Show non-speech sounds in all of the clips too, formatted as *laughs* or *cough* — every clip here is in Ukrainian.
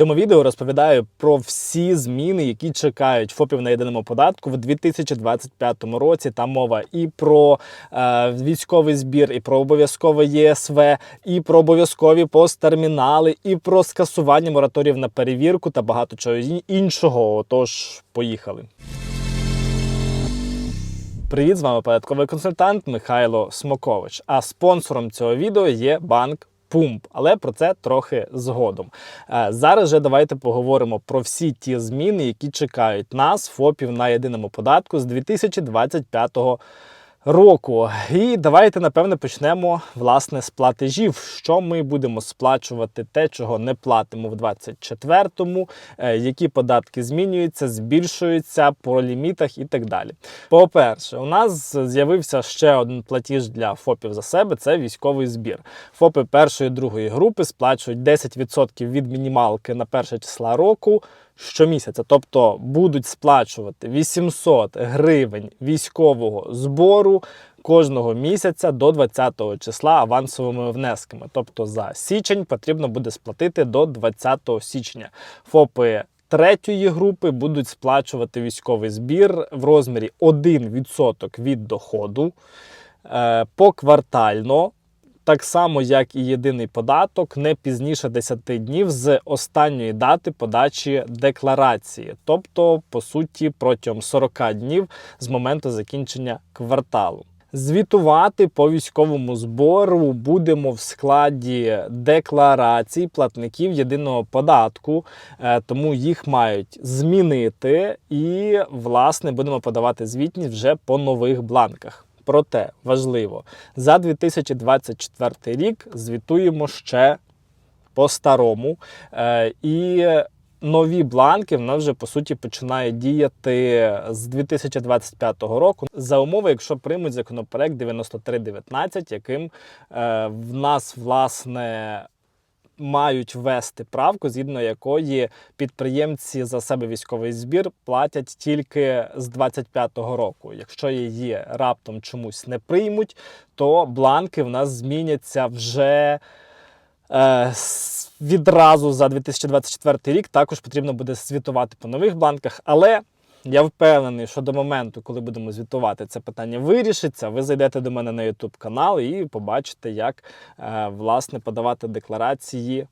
цьому відео розповідаю про всі зміни, які чекають ФОПів на єдиному податку в 2025 році. Там мова і про е, військовий збір, і про обов'язкове ЄСВ, і про обов'язкові посттермінали, і про скасування мораторіїв на перевірку та багато чого іншого. Отож, поїхали. Привіт, з вами податковий консультант Михайло Смокович. А спонсором цього відео є банк. Пумп, але про це трохи згодом. Е, Зараз же давайте поговоримо про всі ті зміни, які чекають нас, ФОПів на єдиному податку з 2025 року. І давайте напевне почнемо власне з платежів. Що ми будемо сплачувати, те, чого не платимо в 24-му, е, які податки змінюються, збільшуються по лімітах і так далі. По-перше, у нас з'явився ще один платіж для ФОПів за себе це військовий збір. ФОПи першої другої групи сплачують 10% від мінімалки на перше числа року щомісяця. Тобто будуть сплачувати 800 гривень військового збору кожного місяця до 20 числа авансовими внесками. Тобто за січень потрібно буде сплатити до 20 січня. ФОПи третьої групи будуть сплачувати військовий збір в розмірі 1% від доходу е, поквартально. Так само, як і єдиний податок, не пізніше 10 днів з останньої дати подачі декларації, тобто, по суті, протягом 40 днів з моменту закінчення кварталу. Звітувати по військовому збору будемо в складі декларацій платників єдиного податку, е, тому їх мають змінити, і власне будемо подавати звітність вже по нових бланках. Проте важливо, за 2024 рік звітуємо ще по-старому. Е, і нові бланки в нас вже по суті починають діяти з 2025 року за умови, якщо приймуть законопроект 9319, яким е, в нас власне. Мають ввести правку, згідно якої підприємці за себе військовий збір платять тільки з 25-го року. Якщо її раптом чомусь не приймуть, то бланки в нас зміняться вже е, відразу за 2024 рік. Також потрібно буде звітувати по нових бланках, але. Я впевнений, що до моменту, коли будемо звітувати, це питання вирішиться. Ви зайдете до мене на YouTube канал і побачите, як е, власне подавати декларації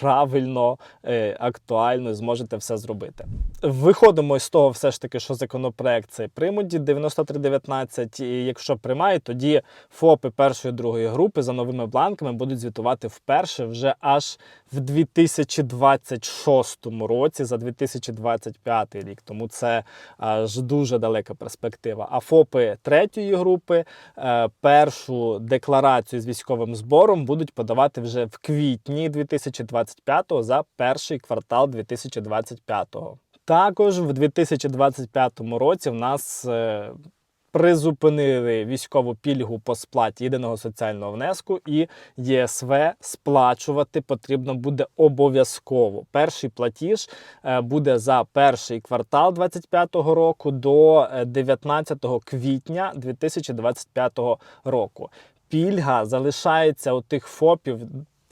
правильно, е, актуально, зможете все зробити. Виходимо з того, все ж таки, що законопроект цей приймуть 9319, і якщо приймають, тоді ФОПи першої другої групи за новими бланками будуть звітувати вперше вже аж в 2026 році за 2025 рік. Тому це аж дуже далека перспектива. А ФОПи третьої групи е, першу декларацію з військовим збором будуть подавати вже в квітні 2025 за перший квартал 2025. Також в 2025 році в нас е, призупинили військову пільгу по сплаті єдиного соціального внеску і ЄСВ сплачувати потрібно буде обов'язково. Перший платіж е, буде за перший квартал 2025 року до е, 19 квітня 2025 року. Пільга залишається у тих ФОПів.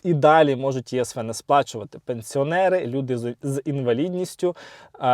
І далі можуть ЄСВ не сплачувати пенсіонери, люди з, інвалідністю,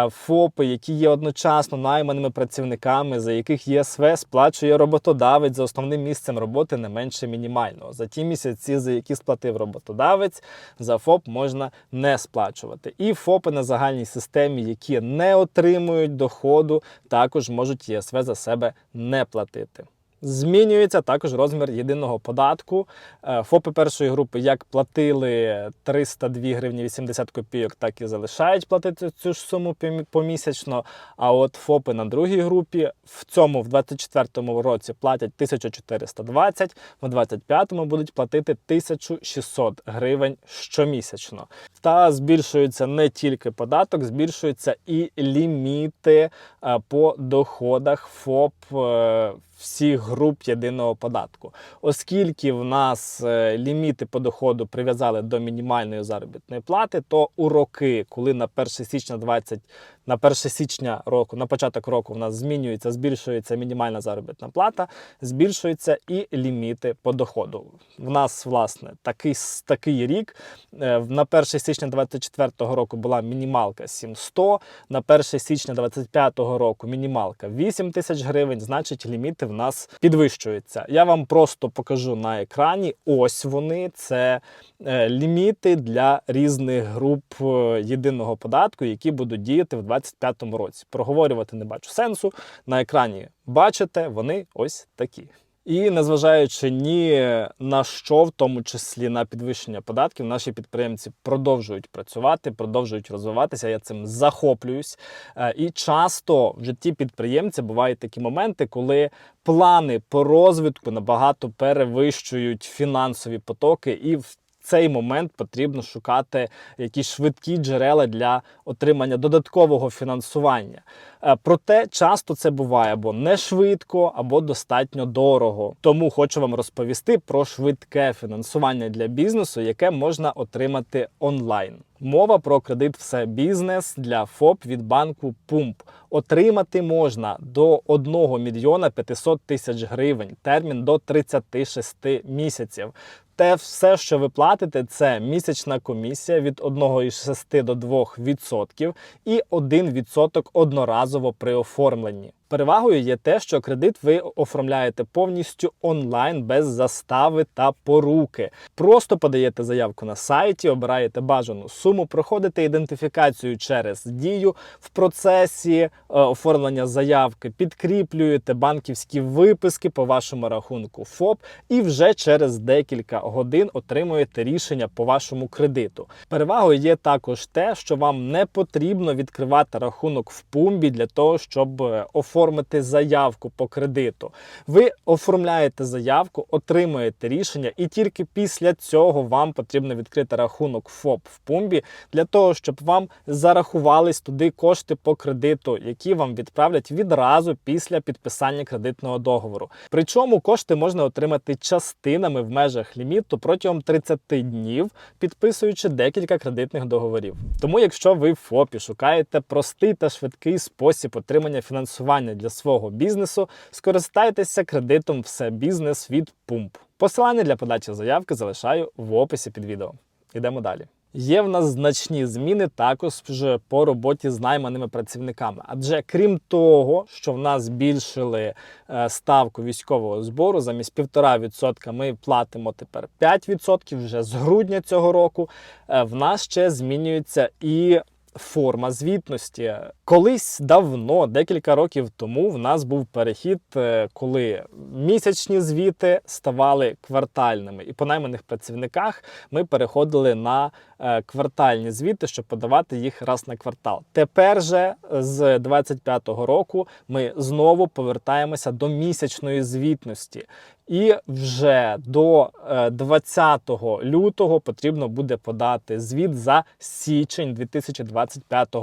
ФОПи, які є одночасно найманими працівниками, за яких ЄСВ сплачує роботодавець за основним місцем роботи не менше мінімального. За ті місяці, за які сплатив роботодавець, за ФОП можна не сплачувати. І ФОПи на загальній системі, які не отримують доходу, також можуть ЄСВ за себе не платити. Змінюється також розмір єдиного податку. Е, ФОПи першої групи як платили 302 гривні 80 копійок, так і залишають платити цю ж суму помісячно. А от ФОПи на другій групі в цьому в 24-му році платять 1420, в 25-му будуть платити 1600 гривень щомісячно. Та збільшується не тільки податок, збільшуються і ліміти е, по доходах ФОП. е, всіх груп єдиного податку. Оскільки в нас е, ліміти по доходу прив'язали до мінімальної заробітної плати, то у роки, коли на 1 січня 20 на 1 січня року, на початок року в нас змінюється, збільшується мінімальна заробітна плата, збільшуються і ліміти по доходу. В нас, власне, такий, такий рік. Е, На 1 січня 2024 року була мінімалка 7100, на 1 січня 2025 року мінімалка 8 тисяч гривень, значить ліміти в нас підвищуються. Я вам просто покажу на екрані. Ось вони. Це е, ліміти для різних груп е, єдиного податку, які будуть діяти в 2025 році. Проговорювати не бачу сенсу. На екрані бачите, вони ось такі. І незважаючи ні на що, в тому числі на підвищення податків, наші підприємці продовжують працювати, продовжують розвиватися. Я цим захоплююсь. Е, І часто в житті підприємця бувають такі моменти, коли плани по розвитку набагато перевищують фінансові потоки, і в цей момент потрібно шукати якісь швидкі джерела для отримання додаткового фінансування. Е, Проте часто це буває або не швидко, або достатньо дорого. Тому хочу вам розповісти про швидке фінансування для бізнесу, яке можна отримати онлайн. Мова про кредит все бізнес для ФОП від банку Пумп. Отримати можна до 1 мільйона 500 тисяч гривень, термін до 36 місяців. Те все, що ви платите, це місячна комісія від 1,6 до 2% і 1% одноразово при оформленні. Перевагою є те, що кредит ви оформляєте повністю онлайн без застави та поруки. Просто подаєте заявку на сайті, обираєте бажану суму, проходите ідентифікацію через дію в процесі е, оформлення заявки, підкріплюєте банківські виписки по вашому рахунку ФОП і вже через декілька годин отримуєте рішення по вашому кредиту. Перевагою є також те, що вам не потрібно відкривати рахунок в пумбі для того, щоб е, оформити заявку по кредиту. Ви оформляєте заявку, отримуєте рішення, і тільки після цього вам потрібно відкрити рахунок ФОП в пумбі для того, щоб вам зарахувались туди кошти по кредиту, які вам відправлять відразу після підписання кредитного договору. Причому кошти можна отримати частинами в межах ліміту протягом 30 днів, підписуючи декілька кредитних договорів. Тому, якщо ви в ФОПі шукаєте простий та швидкий спосіб отримання фінансування для свого бізнесу, скористайтеся кредитом все бізнес від Пумп. Посилання для подачі заявки залишаю в описі під відео. Йдемо далі. Є в нас значні зміни також по роботі з найманими працівниками. Адже крім того, що в нас збільшили е, ставку військового збору, замість 1,5% ми платимо тепер 5% вже з грудня цього року. е, В нас ще змінюється і форма звітності. Колись давно, декілька років тому, в нас був перехід, е, коли місячні звіти ставали квартальними, і по найманих працівниках ми переходили на е, квартальні звіти, щоб подавати їх раз на квартал. Тепер же з 25-го року ми знову повертаємося до місячної звітності. І вже до е, 20 лютого потрібно буде подати звіт за січень 2025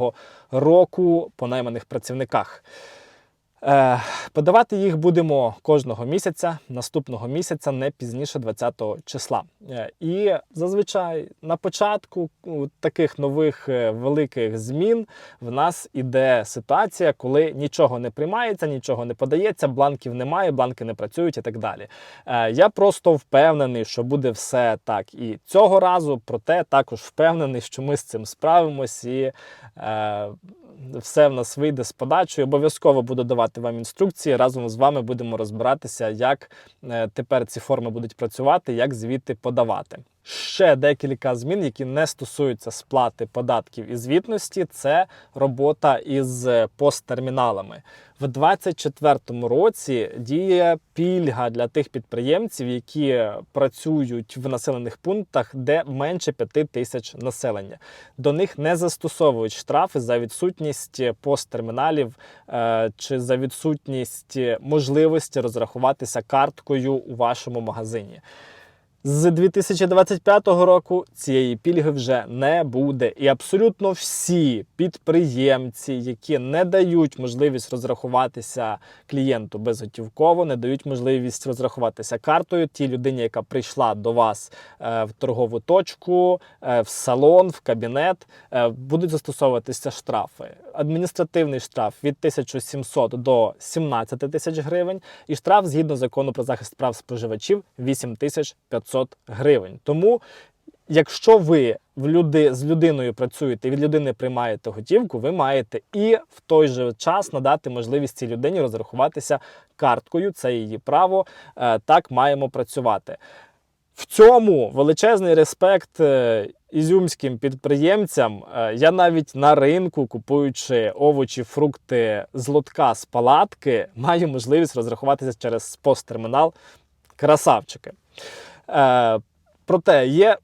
року по найманих працівниках. Е, Подавати їх будемо кожного місяця, наступного місяця, не пізніше 20 числа. Е, І зазвичай на початку таких нових е, великих змін в нас іде ситуація, коли нічого не приймається, нічого не подається, бланків немає, бланки не працюють і так далі. Я просто впевнений, що буде все так і цього разу, проте також впевнений, що ми з цим справимось і все в нас вийде з подачою. Обов'язково буду давати вам інструкції. Разом з вами будемо розбиратися, як е, тепер ці форми будуть працювати, як звіти подавати. Ще декілька змін, які не стосуються сплати податків і звітності, це робота із посттерміналами. В 2024 році діє пільга для тих підприємців, які працюють в населених пунктах, де менше 5 тисяч населення. До них не застосовують штрафи за відсутність посттерміналів е, чи за відсутність можливості розрахуватися карткою у вашому магазині. З 2025 року цієї пільги вже не буде, і абсолютно всі підприємці, які не дають можливість розрахуватися клієнту безготівково, не дають можливість розрахуватися картою тій людині, яка прийшла до вас е, в торгову точку, е, в салон, в кабінет, е, будуть застосовуватися штрафи. Адміністративний штраф від 1700 до 17 тисяч гривень, і штраф згідно закону про захист прав споживачів 8500 гривень. Тому Якщо ви в люди, з людиною працюєте і від людини приймаєте готівку, ви маєте і в той же час надати можливість цій людині розрахуватися карткою. Це її право. Е, Так маємо працювати. В цьому величезний респект е, ізюмським підприємцям. Е, Я навіть на ринку, купуючи овочі, фрукти з лотка з палатки, *laughs* маю можливість розрахуватися через посттермінал. Красавчики. Е, Проте є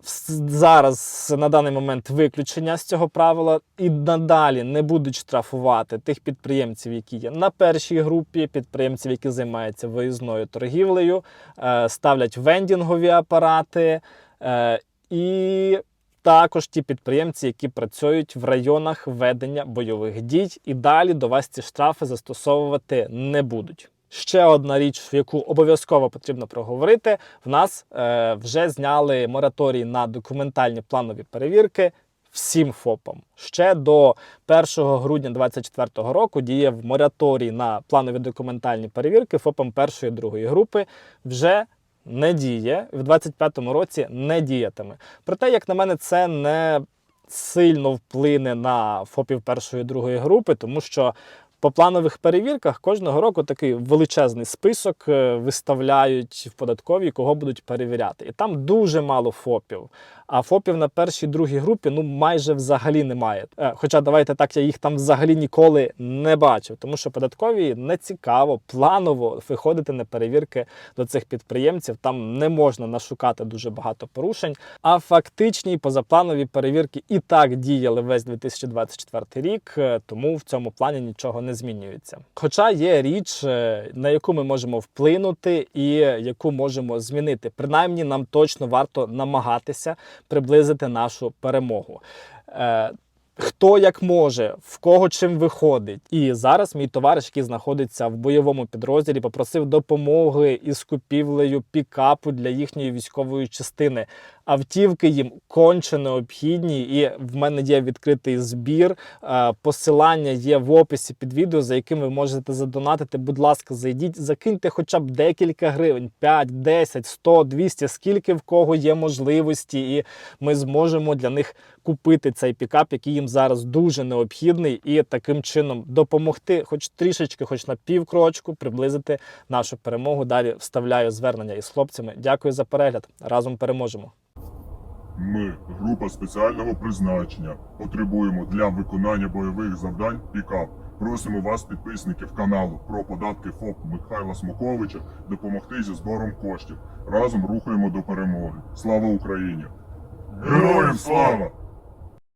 зараз на даний момент виключення з цього правила, і надалі не будуть штрафувати тих підприємців, які є на першій групі, підприємців, які займаються виїзною торгівлею, е, ставлять вендінгові апарати е, і. Також ті підприємці, які працюють в районах ведення бойових дій, і далі до вас ці штрафи застосовувати не будуть. Ще одна річ, яку обов'язково потрібно проговорити, в нас е, вже зняли мораторій на документальні планові перевірки всім ФОПам. Ще до 1 грудня 2024 року діяв мораторій на планові документальні перевірки ФОПам першої і другої групи. Вже не діє в 2025 році не діятиме. Проте, як на мене, це не сильно вплине на ФОПів першої і другої групи, тому що по планових перевірках кожного року такий величезний список е, виставляють в податковій, кого будуть перевіряти. І там дуже мало ФОПів. А ФОПів на першій другій групі ну майже взагалі немає. Е, Хоча давайте так, я їх там взагалі ніколи не бачив, тому що податкові не цікаво планово виходити на перевірки до цих підприємців. Там не можна нашукати дуже багато порушень. А фактичні позапланові перевірки і так діяли весь 2024 рік, е, тому в цьому плані нічого не змінюється. Хоча є річ, е, на яку ми можемо вплинути і яку можемо змінити. Принаймні, нам точно варто намагатися приблизити нашу перемогу. Хто як може, в кого чим виходить. І зараз мій товариш, який знаходиться в бойовому підрозділі, попросив допомоги із купівлею пікапу для їхньої військової частини. Автівки їм конче необхідні, і в мене є відкритий збір. Е, Посилання є в описі під відео, за яким ви можете задонатити. Будь ласка, зайдіть, закиньте хоча б декілька гривень, 5, 10, 100, 200, скільки в кого є можливості, і ми зможемо для них купити цей пікап, який їм зараз дуже необхідний, і таким чином допомогти, хоч трішечки, хоч на півкрочку, приблизити нашу перемогу. Далі вставляю звернення із хлопцями. Дякую за перегляд. Разом переможемо. Ми, група спеціального призначення, потребуємо для виконання бойових завдань пікап. Просимо вас, підписників каналу про податки ФОП Михайла Смоковича, допомогти зі збором коштів. Разом рухаємо до перемоги. Слава Україні! Героям слава!